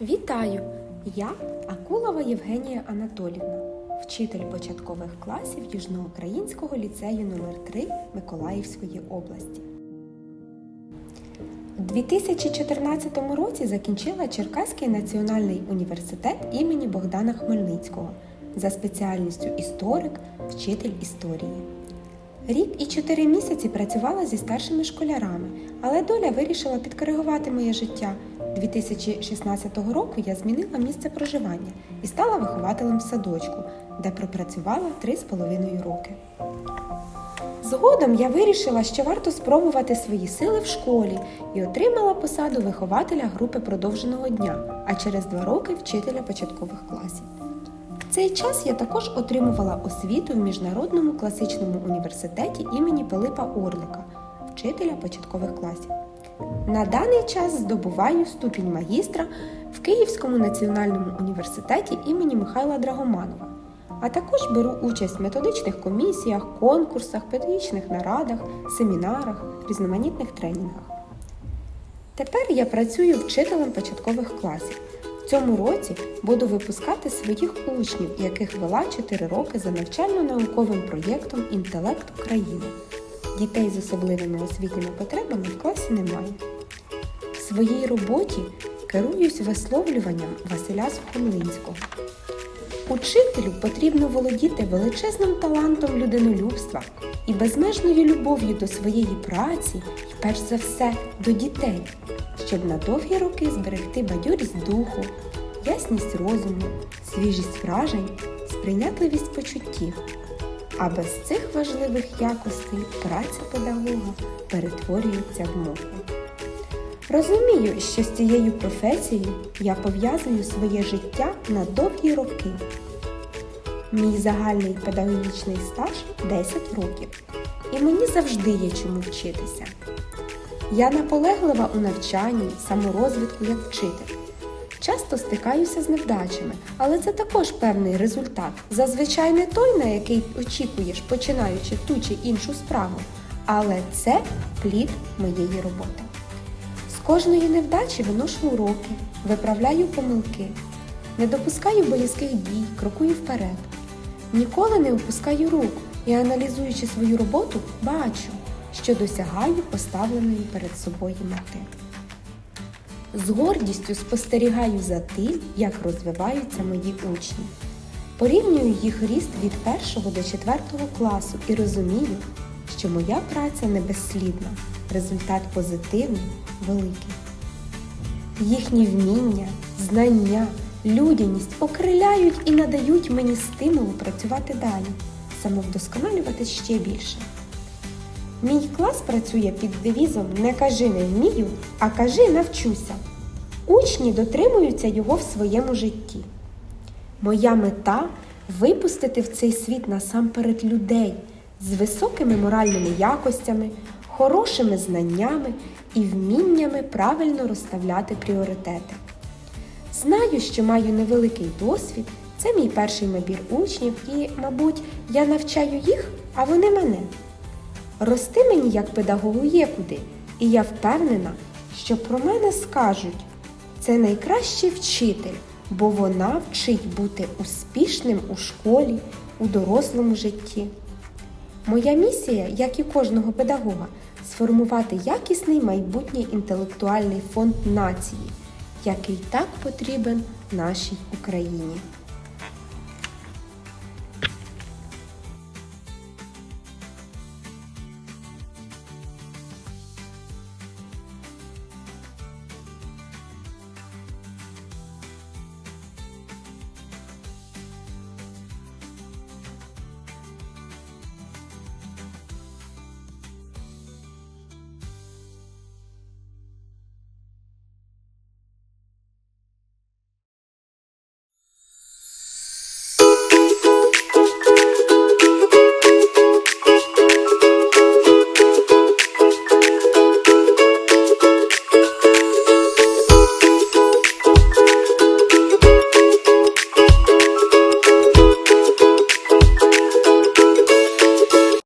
Вітаю! Я Акулова Євгенія Анатолівна, вчитель початкових класів Южноукраїнського ліцею номер 3 Миколаївської області. У 2014 році закінчила Черкаський національний університет імені Богдана Хмельницького за спеціальністю історик, вчитель історії. Рік і чотири місяці працювала зі старшими школярами, але доля вирішила підкоригувати моє життя. 2016 року я змінила місце проживання і стала вихователем в садочку, де пропрацювала три з половиною роки. Згодом я вирішила, що варто спробувати свої сили в школі і отримала посаду вихователя групи продовженого дня, а через два роки вчителя початкових класів. В цей час я також отримувала освіту в Міжнародному класичному університеті імені Пилипа Орлика, вчителя початкових класів. На даний час здобуваю ступінь магістра в Київському національному університеті імені Михайла Драгоманова, а також беру участь в методичних комісіях, конкурсах, педагогічних нарадах, семінарах, різноманітних тренінгах. Тепер я працюю вчителем початкових класів. В цьому році буду випускати своїх учнів, яких вела 4 роки за навчально-науковим проєктом Інтелект України. Дітей з особливими освітніми потребами в класі немає. В своїй роботі керуюсь висловлюванням Василя Сухомлинського. Учителю потрібно володіти величезним талантом людинолюбства і безмежною любов'ю до своєї праці і перш за все до дітей, щоб на довгі роки зберегти бадьорість духу, ясність розуму, свіжість вражень, сприйнятливість почуттів. А без цих важливих якостей праця педагога перетворюється в муку. Розумію, що з цією професією я пов'язую своє життя на довгі роки. Мій загальний педагогічний стаж 10 років, і мені завжди є чому вчитися. Я наполеглива у навчанні, саморозвитку як вчитель. Часто стикаюся з невдачами, але це також певний результат. Зазвичай не той, на який очікуєш, починаючи ту чи іншу справу, але це плід моєї роботи. З кожної невдачі виношу уроки, виправляю помилки, не допускаю боязких дій, крокую вперед. Ніколи не опускаю рук і, аналізуючи свою роботу, бачу, що досягаю поставленої перед собою мети. З гордістю спостерігаю за тим, як розвиваються мої учні. Порівнюю їх ріст від 1 до 4 класу і розумію, що моя праця не безслідна, результат позитивний, великий. Їхні вміння, знання, людяність окриляють і надають мені стимулу працювати далі, самовдосконалювати ще більше. Мій клас працює під девізом Не кажи не вмію, а кажи навчуся. Учні дотримуються його в своєму житті. Моя мета випустити в цей світ насамперед людей з високими моральними якостями, хорошими знаннями і вміннями правильно розставляти пріоритети. Знаю, що маю невеликий досвід, це мій перший набір учнів, і, мабуть, я навчаю їх, а вони мене. Рости мені як педагогу є куди, і я впевнена, що про мене скажуть це найкращий вчитель, бо вона вчить бути успішним у школі, у дорослому житті. Моя місія, як і кожного педагога, сформувати якісний майбутній інтелектуальний фонд нації, який так потрібен нашій Україні.